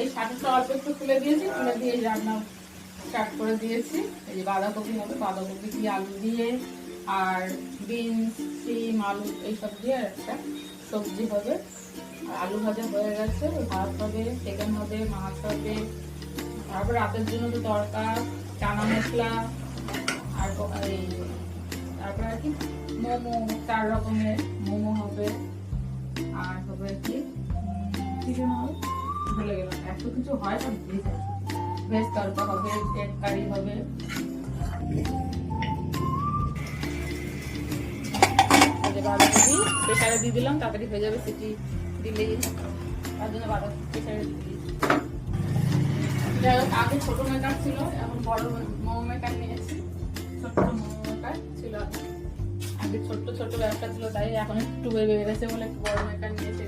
এই শাকটা অল্প একটু তুলে দিয়েছি, তুলে দিয়ে রান্না স্টার্ট করে দিয়েছি। এই বাঁধাকপি হবে বাঁধাকপি দিয়ে আলু দিয়ে আর বিনস, সিম, আলু, এইসব দিয়ে একটা সবজি হবে। আর আলু ভাজা হয়ে গেছে, ভাত হবে চিকেন হবে, মাছ হবে। তারপর রাতের জন্য তো তরকা চানা মশলা, আর এই তারপর আর কি, মোমো, চার রকমের মোমো হবে। আর হবে কি কি হবে? ভুলে গেলাম এত কিছু হয় যাই ভেজ তরকা হবে এগ কারি হবে প্রেশারে দিয়ে দিলাম, তাড়াতাড়ি হয়ে যাবে সিটি দিলেই। তার জন্য বাঁধাকপি প্রেশারে দিয়ে যাই হোক, আগে ছোট মেকার ছিল, এখন বড় মোমো মেকার নিয়েছি। ছোট্ট মোমো মেকার ছিল। আগে। আগে ছোট্ট ছোট্ট ব্যবসা ছিল, তাই এখন একটু বেড়ে গেছে বলে একটু বড় মেকার নিয়েছি